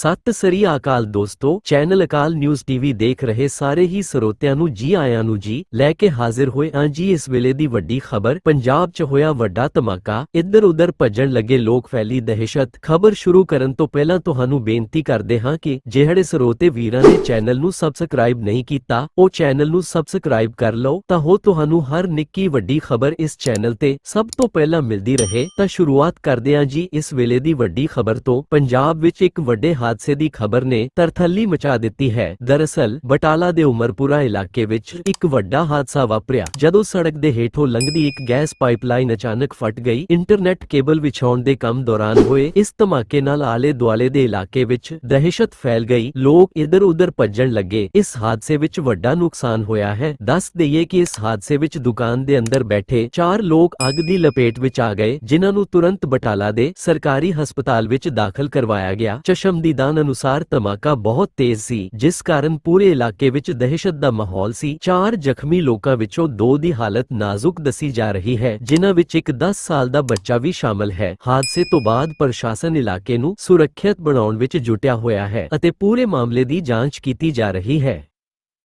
ਸਤਿ ਸ੍ਰੀ ਅਕਾਲ ਦੋਸਤੋ, ਚੈਨਲ ਅਕਾਲ news TV ਦੇਖ ਰਹੇ ਸਾਰੇ ਹੀ ਸਰੋਤਿਆਂ ਨੂੰ ਜੀ ਆਇਆਂ ਨੂੰ ਜੀ, ਲੈ ਕੇ ਹਾਜ਼ਰ ਹੋਏ ਹਾਂ ਜੀ ਇਸ ਵੇਲੇ ਦੀ ਵੱਡੀ ਖਬਰ, ਪੰਜਾਬ 'ਚ ਹੋਇਆ ਵੱਡਾ ਧਮਾਕਾ ਇੱਧਰ ਉੱਧਰ ਭੱਜਣ ਲੱਗੇ ਲੋਕ ਫੈਲੀ ਦਹਿਸ਼ਤ, ਖਬਰ ਸ਼ੁਰੂ ਕਰਨ ਤੋਂ ਪਹਿਲਾਂ ਤੁਹਾਨੂੰ ਬੇਨਤੀ ਕਰਦੇ ਹਾਂ ਕਿ ਜਿਹੜੇ ਸਰੋਤੇ ਵੀਰਾਂ ਨੇ ਚੈਨਲ ਨੂੰ ਸਬਸਕ੍ਰਾਈਬ ਨਹੀਂ ਕੀਤਾ, ਉਹ ਚੈਨਲ ਨੂੰ ਸਬਸਕ੍ਰਾਈਬ ਕਰ ਲਓ, ਤਾਂ ਹੋ ਤੁਹਾਨੂੰ ਹਰ ਨਿੱਕੀ ਵੱਡੀ ਖਬਰ ਇਸ ਚੈਨਲ ਤੇ ਸਭ ਤੋਂ ਪਹਿਲਾਂ ਮਿਲਦੀ ਰਹੇ, ਤਾਂ ਸ਼ੁਰੂਆਤ ਕਰਦੇ ਹਾਂ ਜੀ ਇਸ ਵੇਲੇ ਦੀ ਵੱਡੀ ਖਬਰ ਤੋਂ, ਪੰਜਾਬ ਵਿੱਚ ਇੱਕ ਵੱਡੇ ਹਾਦਸੇ ਦੀ ਖਬਰ ਨੇ ਤਰਥੱਲੀ ਮਚਾ ਦਿੱਤੀ ਹੈ। ਦਰਅਸਲ, ਬਟਾਲਾ ਦੇ ਉਮਰਪੁਰਾ ਇਲਾਕੇ ਵਿੱਚ ਇੱਕ ਵੱਡਾ ਹਾਦਸਾ ਵਾਪਰਿਆ, ਜਦੋਂ ਸੜਕ ਦੇ ਹੇਠੋਂ ਲੰਘਦੀ ਇੱਕ ਗੈਸ ਪਾਈਪਲਾਈਨ ਅਚਾਨਕ ਫਟ ਗਈ। ਇੰਟਰਨੈਟ ਕੇਬਲ ਵਿਛਾਉਣ ਦੇ ਕੰਮ ਦੌਰਾਨ ਹੋਏ ਇਸ ਧਮਾਕੇ ਨਾਲ ਆਲੇ ਦੁਆਲੇ ਦੇ ਇਲਾਕੇ ਵਿੱਚ ਦਹਿਸ਼ਤ ਫੈਲ ਗਈ। ਲੋਕ ਇਧਰ ਉਧਰ ਭੱਜਣ ਲੱਗੇ। ਇਸ ਹਾਦਸੇ ਵਿੱਚ ਵੱਡਾ ਨੁਕਸਾਨ ਹੋਇਆ ਹੈ। ਦੱਸ ਦਈਏ ਕਿ ਇਸ ਹਾਦਸੇ ਵਿੱਚ ਦੁਕਾਨ ਦੇ ਅੰਦਰ ਬੈਠੇ ਚਾਰ ਲੋਕ ਅੱਗ ਦੀ ਲਪੇਟ ਵਿੱਚ ਆ ਗਏ, ਜਿਨ੍ਹਾਂ ਨੂੰ ਤੁਰੰਤ ਬਟਾਲਾ ਦੇ ਸਰਕਾਰੀ ਹਸਪਤਾਲ ਵਿੱਚ ਦਾਖਲ ਕਰਵਾਇਆ ਗਿਆ। ਚਸ਼ਮ ਦੀ ਚਸ਼ਮਦੀਦਾਨ ਅਨੁਸਾਰ ਧਮਾਕਾ ਬਹੁਤ ਤੇਜ਼ ਸੀ, ਜਿਸ ਕਾਰਨ ਪੂਰੇ ਇਲਾਕੇ ਵਿੱਚ ਦਹਿਸ਼ਤ ਦਾ ਮਾਹੌਲ ਸੀ। ਚਾਰ ਜ਼ਖਮੀ ਲੋਕਾਂ ਵਿੱਚੋਂ ਦੋ ਦੀ ਹਾਲਤ ਨਾਜ਼ੁਕ ਦੱਸੀ ਜਾ ਰਹੀ ਹੈ, ਜਿਨ੍ਹਾਂ ਵਿੱਚ ਇੱਕ 10 ਸਾਲ ਦਾ ਬੱਚਾ ਵੀ ਸ਼ਾਮਲ ਹੈ। ਹਾਦਸੇ ਤੋਂ ਬਾਅਦ ਪ੍ਰਸ਼ਾਸਨ ਇਲਾਕੇ ਨੂੰ ਸੁਰੱਖਿਅਤ ਬਣਾਉਣ ਵਿੱਚ ਜੁਟਿਆ ਹੋਇਆ ਹੈ ਅਤੇ ਪੂਰੇ ਮਾਮਲੇ ਦੀ ਜਾਂਚ ਕੀਤੀ ਜਾ ਰਹੀ ਹੈ।